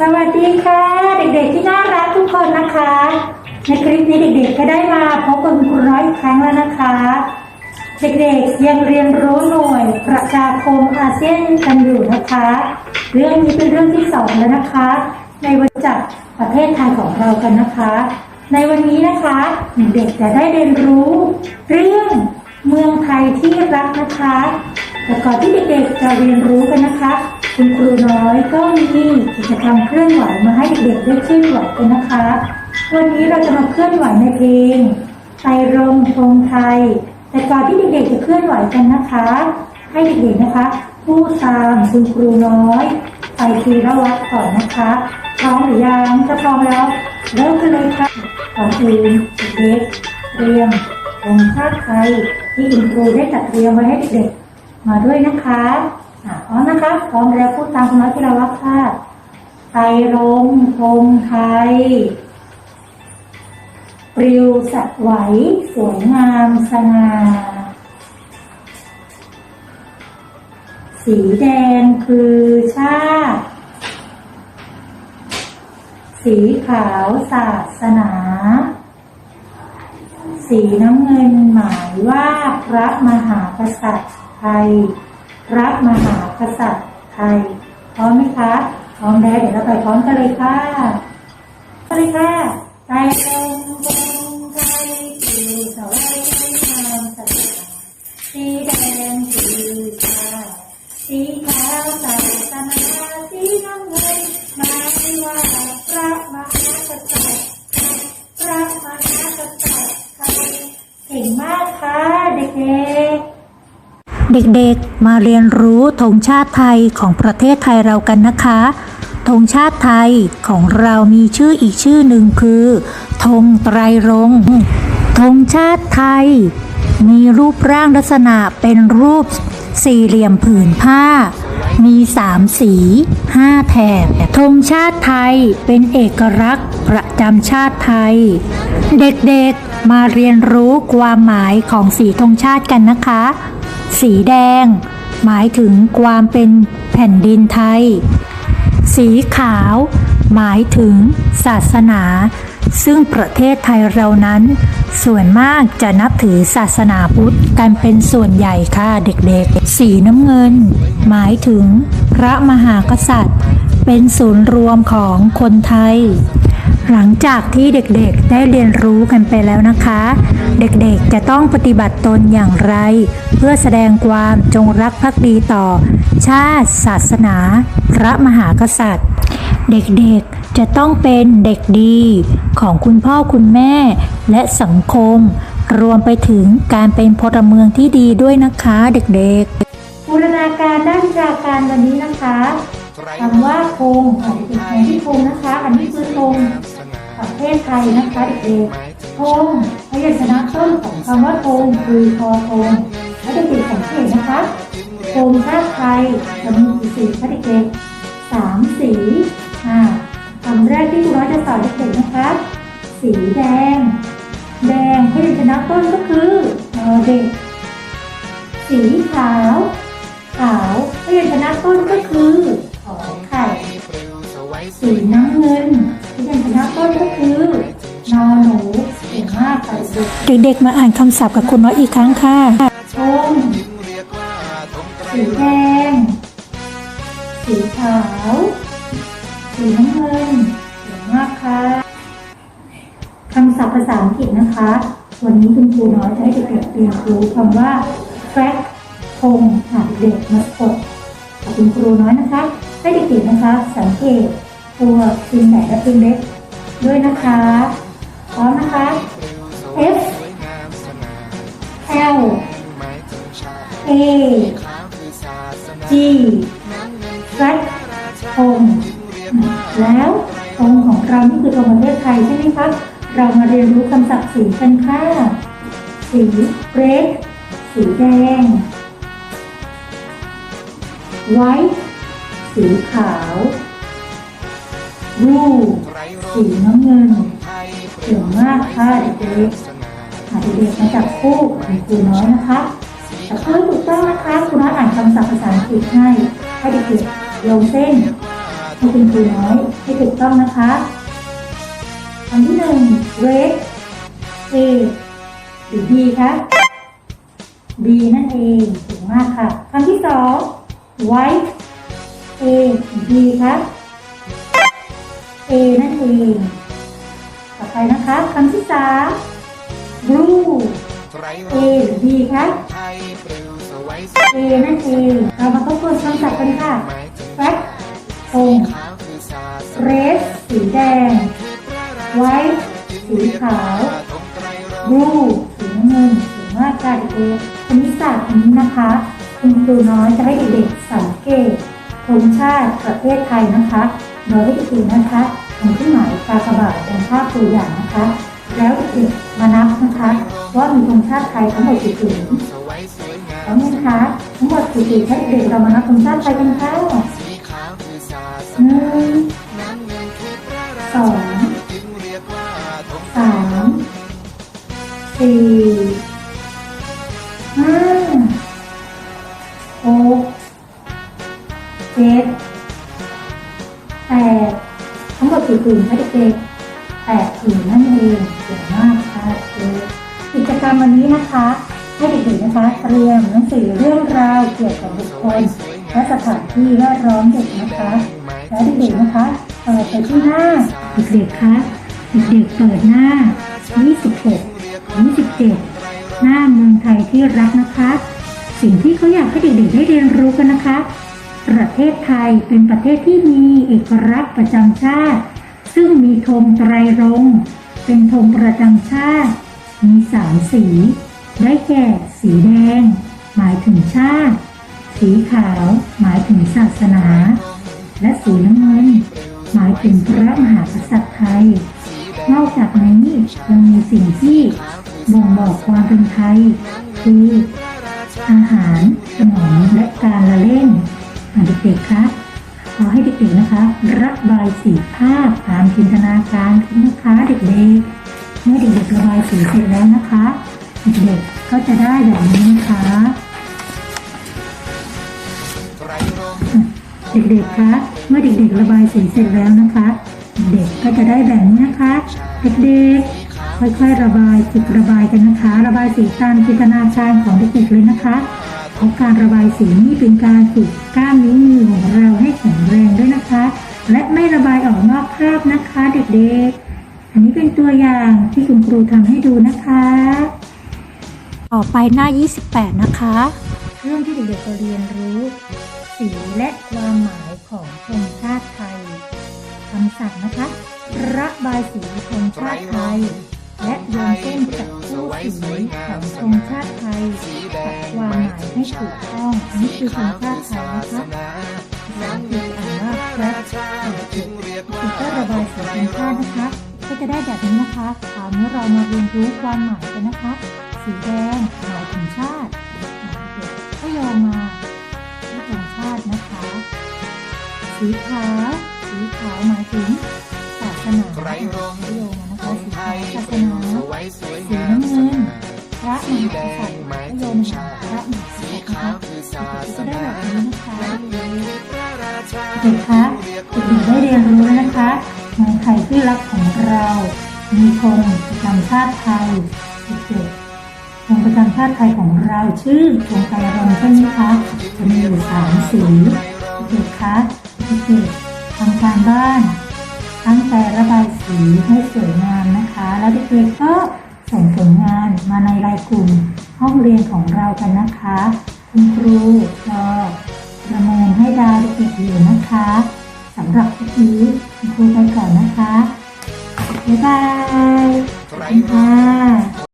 สวัสดีค่ะ เด็กๆที่น่ารักทุกคนนะคะ ในคลิปนี้เด็กๆก็ได้มาพบกับคุณครูน้อยอีกครั้งแล้วนะคะ เด็กๆยังเรียนรู้หน่วยประชาคมอาเซียนกันอยู่นะคะ เรื่องนี้เป็นเรื่องที่สองแล้วนะคะ ในวันจักรประเทศไทยของเรากันนะคะ ในวันนี้นะคะเด็กๆจะได้เรียนรู้เรื่องเมืองไทยที่รักนะคะแต่ก่อนที่เด็กๆจะเรียนรู้กันนะคะ คุณครูน้อยก็มีกิจกรรมเคลื่อนไหวมาให้เด็กๆได้เคลื่อนไหวกันนะคะ วันนี้เราจะมาเคลื่อนไหวในเพลงไทยรงธงไทย แต่ก่อนที่เด็กๆจะเคลื่อนไหวกันนะคะ ให้เด็กๆนะคะพูดตามคุณครูน้อย ไปทีละวัดก่อนนะคะพร้อมหรือยังถ้าพร้อมแล้วเริ่มกันเลยค่ะก่อนอื่นเด็กเตรียมธงชาติไทยที่คุณครูได้จัดเตรียมไว้ให้เด็กๆมาด้วยนะคะ พร้อมนะคะ พร้อมแล้วพูดตามคุณน้อยที่เราวัดค่ะไทยรงธงไทย ปลิวสดไหว สวยงามสง่า สีแดงคือชาติ สีขาวศาสนา สีน้ำเงินหมายว่าพระมหากษัตริย์ไทย พระมหากษัตริย์ไทย พร้อมไหมคะ พร้อมแล้วเดี๋ยวเราไปพร้อมกันเลยค่ะไปเลยค่ะไทยรงธงไทยคือสวาย เด็กๆ มาเรียนรู้ธงชาติไทยของประเทศไทยเรากันนะคะธงชาติไทยของเรามีชื่ออีกชื่อหนึ่งคือธงไตรรงธงชาติไทย มีรูปร่างลักษณะเป็นรูปสี่เหลี่ยมผืนผ้า มีสามสีห้าแถบธงชาติไทยเป็นเอกลักษณ์ประจำชาติไทย เด็กๆมาเรียนรู้ความหมายของสีธงชาติกันนะคะ สีแดง หมายถึงความเป็นแผ่นดินไทย สีขาว หมายถึงศาสนา ซึ่งประเทศไทยเรานั้น ส่วนมากจะนับถือศาสนาพุทธกันเป็นส่วนใหญ่ค่ะเด็กๆ สีน้ำเงิน หมายถึงพระมหากษัตริย์ เป็นศูนย์รวมของคนไทย หลังจากที่เด็กๆได้เรียนรู้กันไปแล้วนะคะ เด็กๆจะต้องปฏิบัติตนอย่างไร เพื่อแสดงความจงรักภักดีต่อ ชาติ ศาสนา พระมหากษัตริย์ เด็กๆจะต้องเป็นเด็กดีของคุณพ่อคุณแม่และสังคม รวมไปถึงการเป็นพลเมืองที่ดีด้วยนะคะ เด็กๆบูรณาการด้านวิชาการวันนี้นะคะ คำว่าธงของเด็กๆในที่ธงนะคะ อันนี้คือธงประเทศไทยนะคะเด็กๆธงพยัญชนะต้นของคำว่าธงคือคอธงและเด็กๆสังเกตนะคะธงชาติไทยจะมีกี่สีคะเด็กๆสามสีอ่าคำแรกที่ครูน้อยจะสอนเด็กๆนะคะ สีแดง แดงพยัญชนะต้นก็คือเด็กสีขาว ขาวพยัญชนะต้นก็คือ สีน้ำเงินพยัญชนะต้นก็คือนอหนูเก่งมากค่ะเด็กเด็กๆมาอ่านคำศัพท์กับคุณน้อยอีกครั้งค่ะธงสีแดง สีขาว สีน้ำเงินเก่งมากค่ะคำศัพท์ภาษาอังกฤษนะคะ วันนี้คุณครูน้อยจะให้เด็กๆเรียนรู้คำว่า flag ธงหากเด็กมากดกับคุณครูน้อยนะคะให้เด็กๆนะคะสังเกต ตัวพิมพ์ใหญ่และพิมเล็กด้วยนะคะพร้อมนะคะ F L A G flag ธงแล้วธงของเรานี่คือธงประเทศไทยใช่ไหมคะเรามาเรียนรู้คำศัพท์สีกันค่ะ สี red สีแดง white สีขาว blue สีน้ำเงินเก่งมากค่ะเด็กๆหาเด็กๆมาจับคู่กับคุณครูน้อยนะคะแต่เพื่อถูกต้องนะคะครูน้อยอ่านคำศัพท์ภาษาอังกฤษให้ให้เด็กๆลงเส้นให้คุณครูน้อยให้ถูกต้องนะคะคำที่หนึ่ง red A หรือ B คะ B นั่นเองถูกมากค่ะคำที่สอง white A หรือ B คะ A นั่นเอง ต่อไปนะคะคำที่สาม blue A หรือ B คะ A นั่นเองเรามาทบทวนคำศัพท์กันค่ะหมายถึง fact ธงขาวคือศาส red สีแดง white สีขาว blue สีน้ำเงินสีมากค่ะเด็กๆคณิตศาสตร์นี้นะคะ คุณครูน้อยจะให้เด็กๆสังเกตธงชาติประเทศไทยนะคะโดยให้ด็กๆนะคะ ทำเครื่องหมายกากบาทเป็นภาพตัวอย่างนะคะ แล้วเด็กมานับนะคะ ว่ามีธงชาติไทยทั้งหมดกี่ผืนสวยสวยงาแล้วนี่คะทั้งหมดกี่ผืนให้เด็กเรามานับธงชาติไทยกันค่ะสีขาวหนึ่งสองสามสี่ห้าหกเจ็ด กี่ผืนคะเด็กๆแปดผืนนั่นเองเก่งมากค่ะเด็กกิจกรรมวันนี้นะคะให้เด็กๆนะคะเตรียมหนังสือเรื่องราวเกี่ยวกับบุคคลและสถานที่แวดล้อมเด็กนะคะแล้วเด็กๆนะคะเปิดไปที่หน้าเด็กๆคะเด็กๆเปิดหน้า 26 27 หน้าเมืองไทยที่รักนะคะ สิ่งที่เขาอยากให้เด็กๆได้เรียนรู้กันนะคะ ประเทศไทยเป็นประเทศที่มีเอกลักษณ์ประจำชาติ ซึ่งมีธงไตรรงค์เป็นธงประจำชาติ มีสามสี ได้แก่ สีแดง หมายถึงชาติ สีขาวหมายถึงศาสนา และสีน้ำเงิน หมายถึงพระมหากษัตริย์ไทย นอกจากนี้ยังมีสิ่งที่บ่งบอกความเป็นไทย คืออาหารขนมและการละเล่นอะเด็กๆคะ ขอให้เด็กๆนะคะ ระบายสีภาพตามจินตนาการขึ้นะคะเด็กๆเมื่อเด็กๆระบายสีเสร็จแล้วนะคะเด็กๆก็จะได้แบบนี้นะคะเด็กๆคะเมื่อเด็กๆระบายสีเสร็จแล้วนะคะ เด็กก็จะได้แบบนี้นะคะเด็กๆค่อยๆระบายฝึกระบายกันนะคะ ระบายสีตามจินตนาการของเด็กๆเลยนะคะ เพราะการระบายสีนี่เป็นการฝึกกล้ามนิ้วมือของเราให้แข็งแรงด้วยนะคะ และไม่ระบายออกนอกคราบนะคะเด็กๆ อันนี้เป็นตัวอย่างที่คุณครูทำให้ดูนะคะ ต่อไปหน้า 28 นะคะ เรื่องที่เด็กๆจะเรียนรู้ สีและความหมายของธงชาติไทยคำสั่งนะคะ ระบายสีธงชาติไทย และโยงเส้นจับคู่สีของธงชาติไทยกับความหมายให้ถูกต้องนนี้คือธงชาติไทยนะคะภาษาอังกอ่านว่า flag จึงเรียกคือก็ระบายสีธงชาตินะคะ ก็จะได้แบบนี้นะคะคราวนี้เรามาเรียนรู้ความหมายกันนะคะ สีแดงหมายถึงชาติกๆก็โยงมาที่ธงชาตินะคะ สีขาวสีขาวหมายถึง สนาไตรรงก็โยงมนะธคะงสีไทขาวยศาสนาสวยสวยสีงามน้ำสเงินง่าพระมหากษัตริย์โยงมหาพระมหากษัสีตริย์นะคะวคือศาสก็ได้แบบนี้นะคะเด็กคะเด็กๆได้เรียนรู้นะคะเมืองไทยที่รักของเรา มีธงประจำชาติไทยเด็กๆธงประจำชาติไทยของเราชื่อธงไตรรงค์ใช่ไหมคะจะมีอยู่สามสีเด็กคะเด็กๆทำการบ้าน ตั้งใจระบายสีให้สวยงามนะคะ แล้วเด็กๆก็ส่งผลงานมาในรายกลุ่มห้องเรียนของเรากันนะคะ คุณครูรอประเมินให้ดาวเด็กๆอยู่นะคะสำหรับคลิปนี้คุณครูไปก่อนนะคะบ๊ายบายไตรขอบคุณรงค่ะ